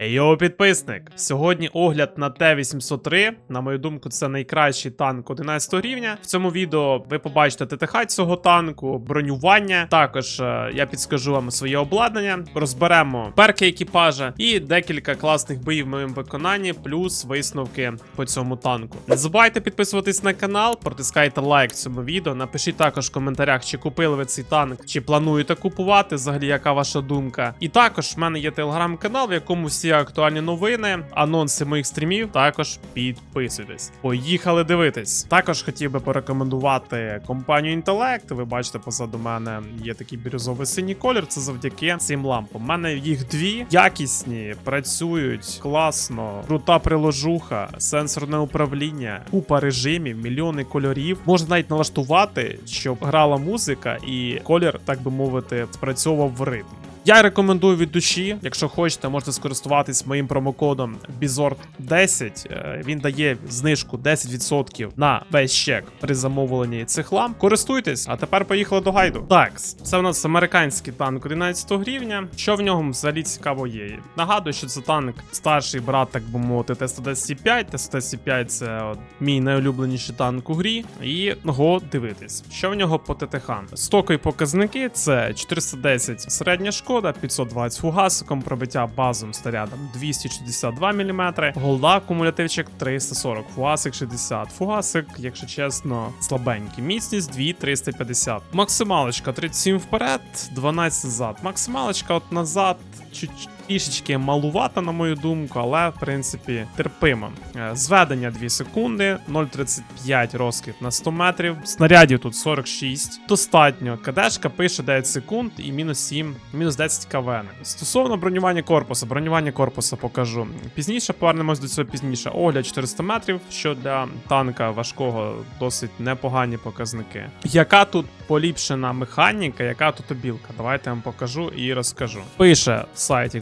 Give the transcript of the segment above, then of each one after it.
Йоу, підписник! Сьогодні огляд на Т-803. На мою думку, це найкращий танк 11 рівня. В цьому відео ви побачите ТТХ цього танку, бронювання. Також е, я підскажу вам своє обладнання, розберемо перки екіпажа і декілька класних боїв в моєму виконанні, плюс висновки по цьому танку. Не забувайте підписуватись на канал, протискайте лайк цьому відео. Напишіть також в коментарях, чи купили ви цей танк, чи плануєте купувати. Взагалі, яка ваша думка. І також в мене є телеграм-канал, в якому всі актуальні новини, анонси моїх стрімів. Також підписуйтесь. Поїхали дивитись. Також хотів би порекомендувати компанію Інтелект. Ви бачите, позаду мене є такий бірюзовий синій колір. Це завдяки цим лампам. У мене їх дві якісні, працюють класно, крута приложуха, сенсорне управління, купа режимів, мільйони кольорів. Можна навіть налаштувати, щоб грала музика, і колір, так би мовити, спрацьовував в ритм. Я рекомендую від душі. Якщо хочете, можете скористуватись моїм промокодом BIZORD10. Е, Він дає знижку 10% на весь чек при замовленні цих ламп. Користуйтесь, а тепер поїхали до гайду. Так, це у нас американський танк 11 гривня. Що в ньому взагалі цікаво є? Нагадую, що це танк старший брат, так би мовити, Т-110-5. Т-110-5 це от, мій найулюбленіший танк у грі. І го дивитись. Що в нього по ТТХ? Стокові показники це 410 середня шкода, 520 фугасиком, пробиття базовим снарядом 262 мм, голда кумулятивчик 340, фугасик 60. Фугасик, якщо чесно, слабенький. Міцність 2350. Максималочка 37 вперед, 12 назад. Максималочка от назад. Чуть трішечки малувата, на мою думку, але в принципі терпимо. Е, Зведення 2 секунди, 0,35 розкид на 100 метрів. Снарядів тут 46. Достатньо. КДшка пише 9 секунд і мінус 7, мінус 10 КВН. Стосовно бронювання корпусу, бронювання корпусу покажу. Пізніше повернемось до цього пізніше. Огляд 400 метрів, що для танка важкого досить непогані показники. Яка тут поліпшена механіка, яка тут обілка? Давайте я вам покажу і розкажу. Пише сайт,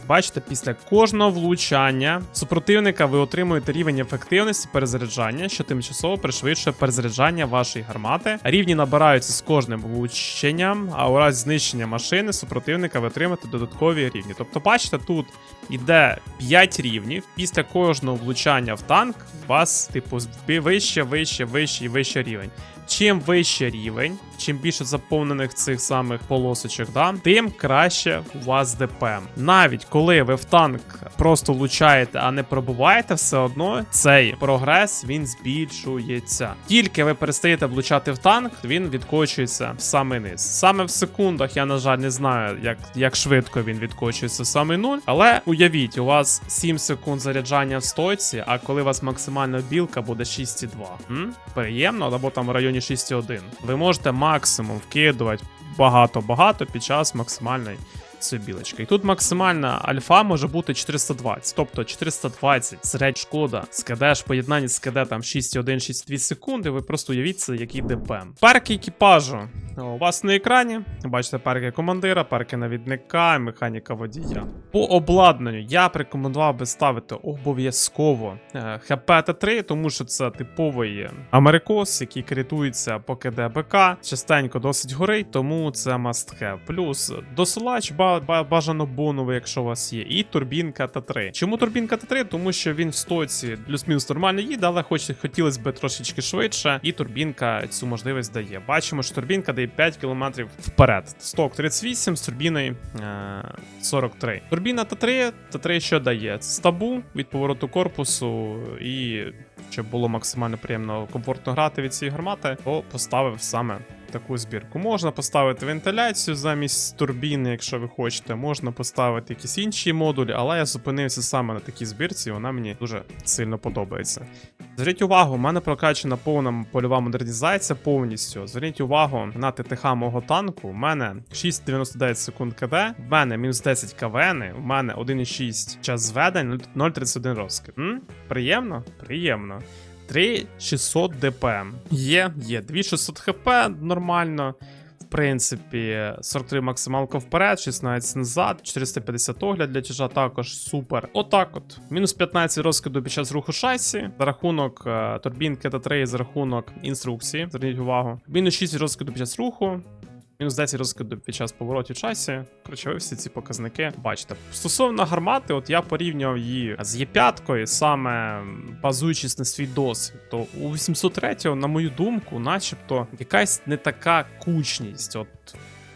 після кожного влучання супротивника ви отримуєте рівень ефективності перезаряджання, що тимчасово пришвидшує перезаряджання вашої гармати. Рівні набираються з кожним влученням, а у разі знищення машини супротивника ви отримаєте додаткові рівні. Тобто, бачите, тут іде 5 рівнів. Після кожного влучання в танк у вас, типу, вище, вище, вище і вище рівень. Чим вище рівень, чим більше заповнених цих самих полосочок, да, тим краще у вас ДПМ. Навіть коли ви в танк просто влучаєте, а не пробуваєте, все одно цей прогрес він збільшується. Тільки ви перестаєте влучати в танк, він відкочується в самий низ. Саме в секундах я, на жаль, не знаю, як, як швидко він відкочується в самий нуль. Але уявіть, у вас 7 секунд заряджання в стойці, а коли у вас максимальна білка буде 6,2. М? Приємно, або там в районі 6,1. Ви можете максимум вкидувати багато-багато під час максимальної собілочки. І тут максимальна альфа може бути 420, тобто 420 середня шкода з КД в поєднанні з КД там 6,1-6,2 секунди. Ви просто уявіть це, який ДПМ. Парк екіпажу у вас на екрані. Бачите перки командира, перки навідника, механіка водія. По обладнанню я б рекомендував би ставити обов'язково е, ХП Т3, тому що це типовий америкос, який критується по КДБК. Частенько досить горить, тому це must have. Плюс досилач ба- ба- бажано боновий, якщо у вас є, і турбінка Т3. Чому турбінка Т3? Тому що він в стоці плюс-мінус нормально їде, але хоч хотілося б трошечки швидше, і турбінка цю можливість дає. Бачимо, що турбінка дає 5 км вперед. Сток 38 з турбіною е, 43. Турбіна Т3, Т3 що дає? Стабу від повороту корпусу і щоб було максимально приємно комфортно грати від цієї гармати, то поставив саме таку збірку. Можна поставити вентиляцію замість турбіни, якщо ви хочете. Можна поставити якісь інші модулі, але я зупинився саме на такій збірці, і вона мені дуже сильно подобається. Зверніть увагу, у мене прокачана повна польова модернізація повністю. Зверніть увагу на ТТХ мого танку. У мене 6,99 секунд КД, в мене мінус 10 КВН, у мене 1,6 час зведень, 0,31 розкид. М? Приємно? Приємно. 3600 ДПМ. Є, є. 2600 хп нормально. Принципі, 43 максималка вперед, 16 назад, 450 огляд для тяжа також супер. Отак от. Мінус 15 розкиду під час руху шасі. За рахунок е, турбінки та 3 за рахунок інструкції. Зверніть увагу. Мінус 6 розкиду під час руху. Мінус 10 розкиду під час поворотів часі. Коротше, ви всі ці показники бачите. Стосовно гармати, от я порівнював її з Є5, саме базуючись на свій досвід, то у 803, на мою думку, начебто, якась не така кучність. От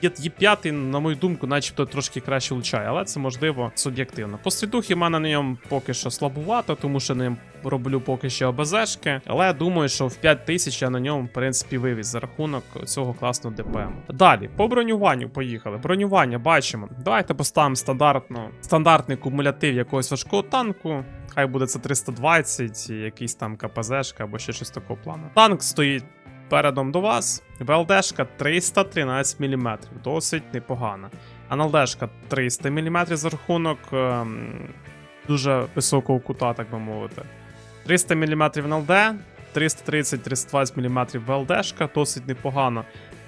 Є, п'ятий, на мою думку, начебто трошки краще влучає, але це можливо суб'єктивно. По світухі мене на ньому поки що слабувато, тому що ним роблю поки що ОБЗшки. Але я думаю, що в 5000 я на ньому, в принципі, вивіз за рахунок цього класного ДПМ. Далі, по бронюванню поїхали. Бронювання бачимо. Давайте поставимо стандартно, стандартний кумулятив якогось важкого танку. Хай буде це 320, якийсь там КПЗшка або ще щось такого плану. Танк стоїть передом до вас. ВЛДшка 313 мм, досить непогано. АНЛДшка 300 мм за рахунок ем, дуже високого кута, так би мовити. 300 мм НЛД, 330-320 мм ВЛДшка, досить непогано.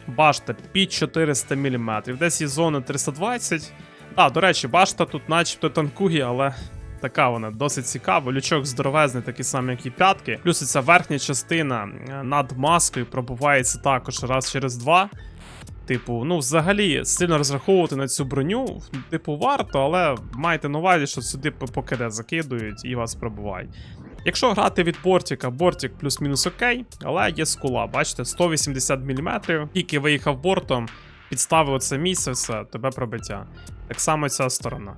Башта під 400 мм. Десь є зона 320. А, до речі, башта тут начебто танкує, але така вона досить цікава. Лючок здоровезний, такий самий, як і п'ятки. Плюс ця верхня частина е, над маскою пробувається також раз через два. Типу, ну взагалі сильно розраховувати на цю броню, типу, варто, але майте на увазі, що сюди ПКД закидують і вас пробувають. Якщо грати від бортика, бортик плюс-мінус окей, але є скула, бачите, 180 мм, тільки виїхав бортом, підставив це місце, все, тебе пробиття. Так само ця сторона.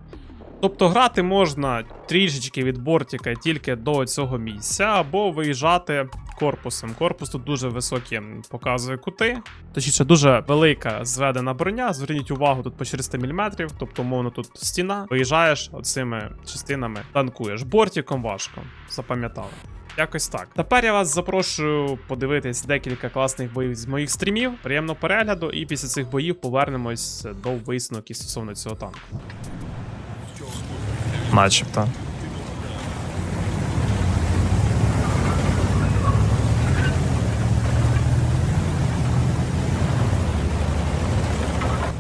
Тобто грати можна трішечки від бортика тільки до цього місця, або виїжджати корпусом. Корпус тут дуже високі показує кути. Точніше, дуже велика зведена броня. Зверніть увагу, тут по 400 мм, тобто, умовно, тут стіна. Виїжджаєш оцими частинами, танкуєш. Бортиком важко, запам'ятали. Якось так. Тепер я вас запрошую подивитись декілька класних боїв з моїх стрімів. Приємного перегляду, і після цих боїв повернемось до висновків стосовно цього танку. Начебто.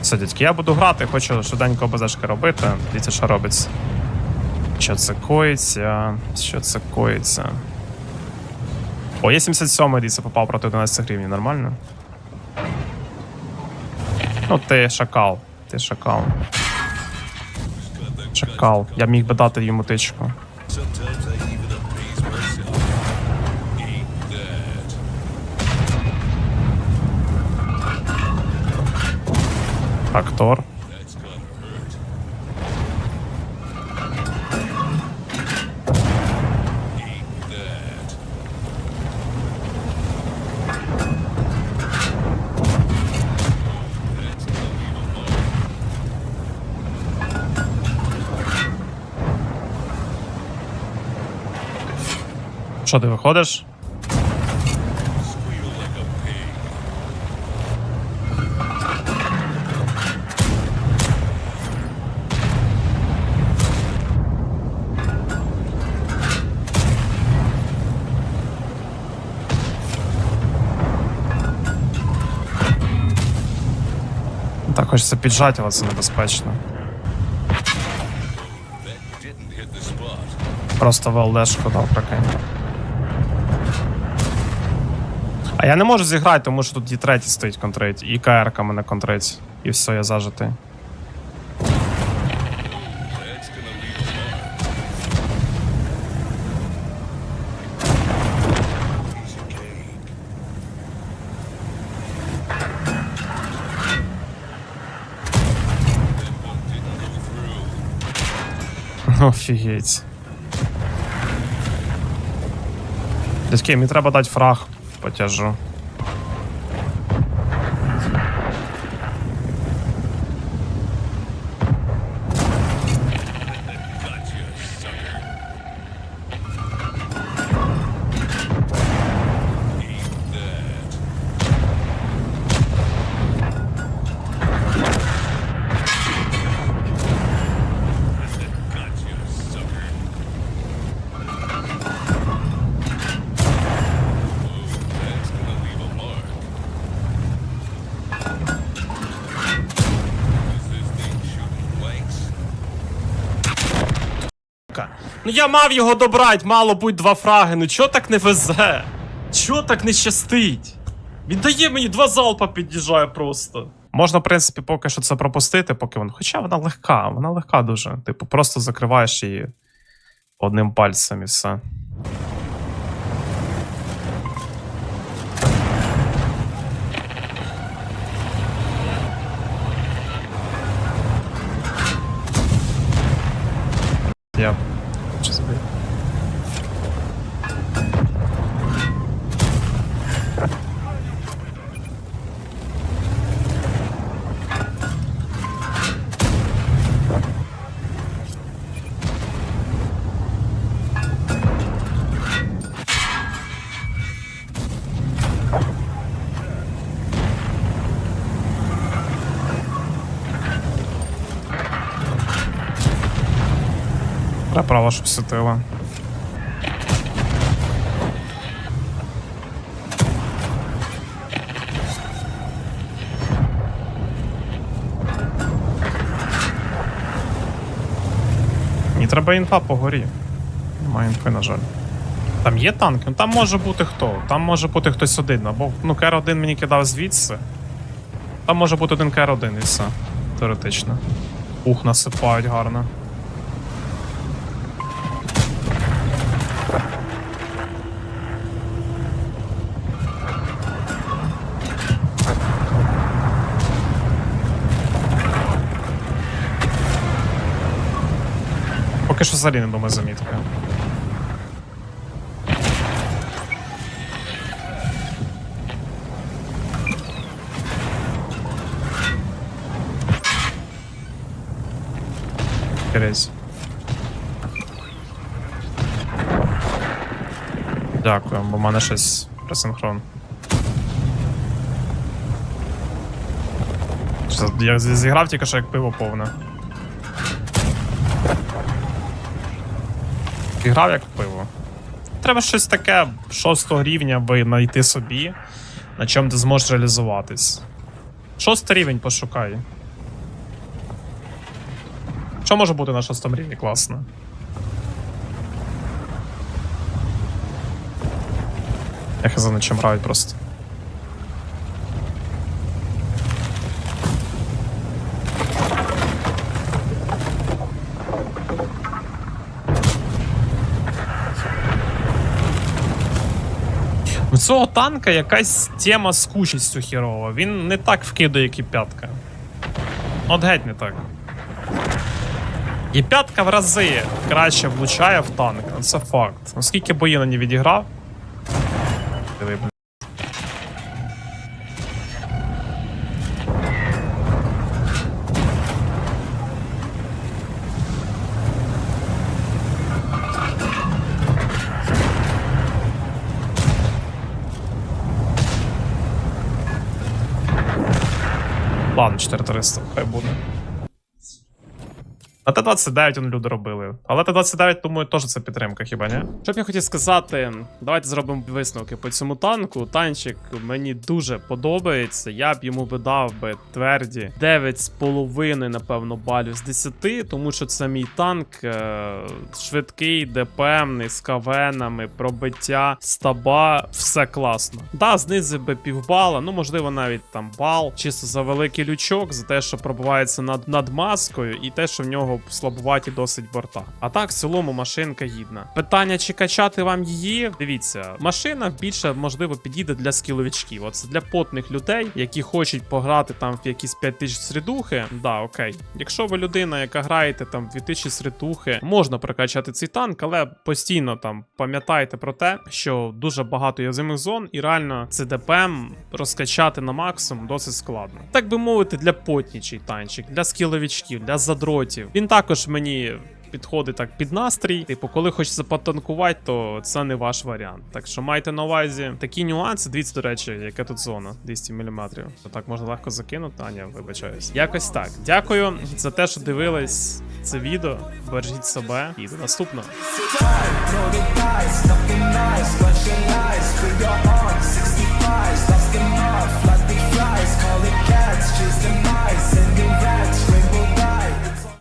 Все, дядьки, я буду грати, хочу швиденько БЗшки робити. Дивіться, що робиться. Що це коїться? Що це коїться? О, є 77 дивіться, попав проти 11 гривень, нормально? Ну, ти шакал. Ти шакал. Шакал. Я міг би дати йому тичку. Актор. Що ти виходиш? Так хочеться піджати, але це небезпечно. Просто ВЛДшку дав, прикинь. Я не можу зіграти, тому що тут і третій стоїть контрить, і КР мене контрить. І все, я зажитий. Офігеть. Дядьки, мені треба дати фраг потяжу. Ну я мав його добрати, мало будь два фраги. Ну чого так не везе? Чого так не щастить? Він дає мені два залпа під'їжджає просто. Можна, в принципі, поки що це пропустити, поки вона. Хоча вона легка, вона легка дуже. Типу, просто закриваєш її одним пальцем і все. Право, щоб світила. Мені треба інфа по горі. Немає інфи, на жаль. Там є танк? Ну там може бути хто. Там може бути хтось один. Або ну КР-1 мені кидав звідси. Там може бути один КР-1 і все. Теоретично. Ух, насипають гарно. Поки що взагалі не думаю замітка. Грязь. Дякую, бо в мене щось пресинхрон. Я зіграв тільки що як пиво повне. Грав як пиво. Треба щось таке шостого рівня аби знайти собі, на чому ти зможеш реалізуватись. Шостий рівень пошукай. Що може бути на шостому рівні класно? Я хз на чим грають просто. Цього танка якась тема з кучістю хірова. Він не так вкидає, як і п'ятка. От геть не так. І п'ятка в рази краще влучає в танк, це факт. Оскільки бої на ній відіграв. Ладно, 4300, хай буде. На Т-29 вони люди робили. Але Т-29, думаю, теж це підтримка, хіба ні? Що б я хотів сказати, давайте зробимо висновки по цьому танку. Танчик мені дуже подобається. Я б йому би дав би тверді 9,5, напевно, балів з 10, тому що це мій танк е- швидкий, ДПМний, з кавенами, пробиття, стаба, все класно. Да, знизив би півбала, ну можливо, навіть там бал, чисто за великий лючок, за те, що пробувається над, над маскою, і те, що в нього слабуваті досить борта. А так, в цілому, машинка гідна. Питання, чи качати вам її? Дивіться, машина більше можливо підійде для скіловичків. Оце для потних людей, які хочуть пограти там в якісь 5000 срідухи. Да, окей. Якщо ви людина, яка граєте там в 2000 срідухи, можна прокачати цей танк, але постійно там пам'ятайте про те, що дуже багато язимих зон, і реально це ДПМ розкачати на максимум досить складно. Так би мовити, для потнічий танчик, для скіловичків, для задротів. Він він також мені підходить так під настрій. Типу, коли хочеш запатанкувати, то це не ваш варіант. Так що майте на увазі такі нюанси. Дивіться, до речі, яка тут зона 200 мм. Так можна легко закинути, Аня, вибачаюсь. Якось так. Дякую за те, що дивились це відео. Бережіть себе і до наступного. Just demise